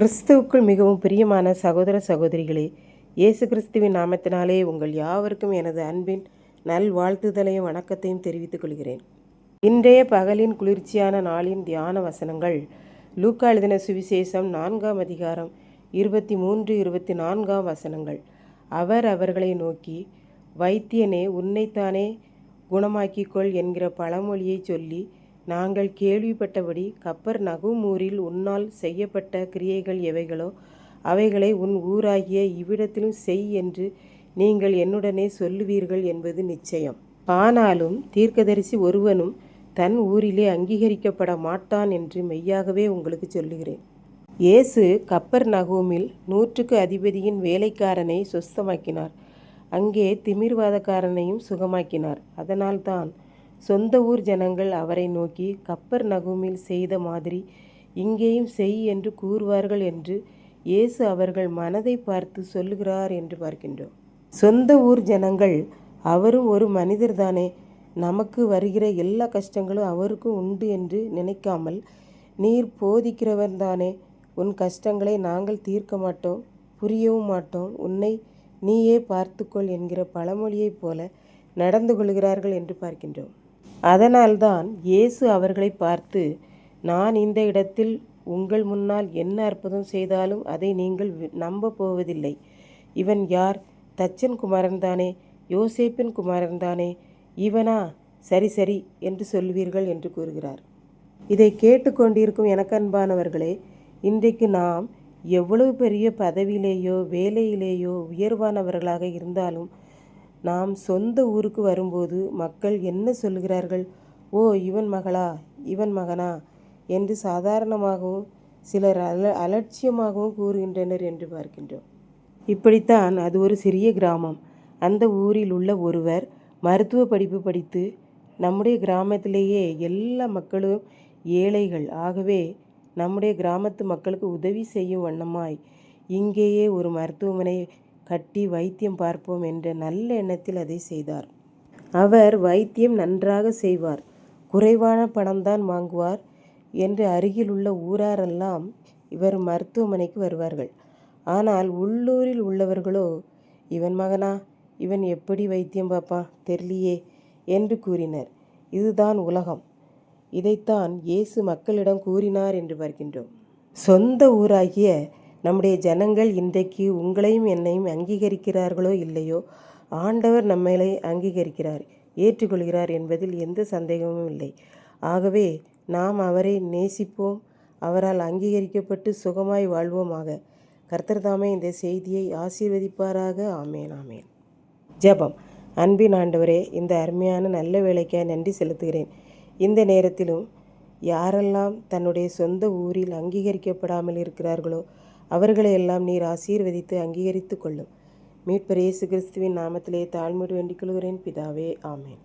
கிறிஸ்துவுக்குள் மிகவும் பிரியமான சகோதர சகோதரிகளே இயேசு கிறிஸ்துவின் நாமத்தினாலே உங்கள் யாவருக்கும் எனது அன்பின் நல் வாழ்த்துதலையும் வணக்கத்தையும் தெரிவித்துக் கொள்கிறேன். இன்றைய பகலின் குளிர்ச்சியான நாளின் தியான வசனங்கள் லூக்கா எழுதின சுவிசேஷம் நான்காம் அதிகாரம் இருபத்தி மூன்று இருபத்தி நான்காம் வசனங்கள். அவர் அவர்களை நோக்கி வைத்தியனே உன்னைத்தானே குணமாக்கிக்கொள் என்கிற பழமொழியை சொல்லி நாங்கள் கேள்விப்பட்டபடி கப்பர் நகுமூரில் உன்னால் செய்யப்பட்ட கிரியைகள் எவைகளோ அவைகளை உன் ஊராகிய இவ்விடத்திலும் செய் என்று நீங்கள் என்னுடனே சொல்லுவீர்கள் என்பது நிச்சயம். ஆனாலும் தீர்க்கதரிசி ஒருவனும் தன் ஊரிலே அங்கீகரிக்கப்பட மாட்டான் என்று மெய்யாகவே உங்களுக்கு சொல்லுகிறேன். இயேசு கப்பர் நகூமில் நூற்றுக்கு அதிபதியின் வேலைக்காரனை சொஸ்தமாக்கினார். அங்கே திமிர்வாதக்காரனையும் சுகமாக்கினார். அதனால்தான் சொந்த ஊர் ஜனங்கள் அவரை நோக்கி கப்பர் நகுமில் செய்த மாதிரி இங்கேயும் செய் என்று கூறுவார்கள் என்று இயேசு அவர்கள் மனதை பார்த்து சொல்லுகிறார் என்று பார்க்கின்றோம். சொந்த ஊர் ஜனங்கள் அவரும் ஒரு மனிதர்தானே நமக்கு வருகிற எல்லா கஷ்டங்களும் அவருக்கும் உண்டு என்று நினைக்காமல் நீர் போதிக்கிறவர் தானே. உன் கஷ்டங்களை நாங்கள் தீர்க்க மாட்டோம் புரியவும் மாட்டோம். உன்னை நீயே பார்த்துக்கொள் என்கிற பழமொழியைப் போல நடந்து கொள்கிறார்கள் என்று பார்க்கின்றோம். அதனால்தான் இயேசு அவர்களை பார்த்து நான் இந்த இடத்தில் உங்கள் முன்னால் என்ன அற்புதம் செய்தாலும் அதை நீங்கள் நம்ப போவதில்லை இவன் யார்? தச்சன் குமாரன் தானே? யோசேப்பின் குமாரன் தானே? இவனா? சரி சரி என்று சொல்வீர்கள் என்று கூறுகிறார். இதை கேட்டுக்கொண்டிருக்கும் எனக்கன்பானவர்களே இன்றைக்கு நாம் எவ்வளவு பெரிய பதவியிலேயோ வேலையிலேயோ உயர்வானவர்களாக இருந்தாலும் நாம் சொந்த ஊருக்கு வரும்போது மக்கள் என்ன சொல்கிறார்கள் ஓ இவன் மகளா? இவன் மகனா? என்று சாதாரணமாகவும் சிலர் அல அலட்சியமாகவும் கூறுகின்றனர் என்று பார்க்கின்றோம். இப்படித்தான் அது ஒரு சிறிய கிராமம். அந்த ஊரில் உள்ள ஒருவர் மருத்துவ படிப்பு படித்து நம்முடைய கிராமத்திலேயே எல்லா மக்களும் ஏழைகள். ஆகவே நம்முடைய கிராமத்து மக்களுக்கு உதவி செய்யும் வண்ணமாய் இங்கேயே ஒரு மருத்துவமனை கட்டி வைத்தியம் பார்ப்போம் என்ற நல்ல எண்ணத்தில் அதை செய்தார். அவர் வைத்தியம் நன்றாக செய்வார். குறைவான பணம்தான் வாங்குவார் என்று அருகில் உள்ள ஊராரெல்லாம் இவர் மருத்துவமனைக்கு வருவார்கள். ஆனால் உள்ளூரில் உள்ளவர்களோ இவன் மகனா? இவன் எப்படி வைத்தியம் பார்ப்பான் தெரியலையே என்று கூறினர். இதுதான் உலகம். இதைத்தான் இயேசு மக்களிடம் கூறினார் என்று பார்க்கின்றோம் சொந்த ஊராகிய நம்முடைய ஜனங்கள் இன்றைக்கு உங்களையும் என்னையும் அங்கீகரிக்கிறார்களோ இல்லையோ? ஆண்டவர் நம்மளை அங்கீகரிக்கிறார் ஏற்றுக்கொள்கிறார் என்பதில் எந்த சந்தேகமும் இல்லை. ஆகவே நாம் அவரை நேசிப்போம் அவரால் அங்கீகரிக்கப்பட்டு சுகமாய் வாழ்வோமாக. கர்த்தர்தாமே இந்த செய்தியை ஆசீர்வதிப்பாராக. ஆமேன் ஆமேன். ஜபம். அன்பின் ஆண்டவரே இந்த அருமையான நல்ல வேலைக்காக நன்றி செலுத்துகிறேன். இந்த நேரத்திலும் யாரெல்லாம் தன்னுடைய சொந்த ஊரில் அங்கீகரிக்கப்படாமல் இருக்கிறார்களோ அவர்களை எல்லாம் நீர் ஆசீர்வதித்து அங்கீகரித்து கொள்ளும். மீட்பர் இயேசு கிறிஸ்துவின் நாமத்திலே தாழ்முறை வேண்டிக் கொள்கிறேன். பிதாவே ஆமேன்.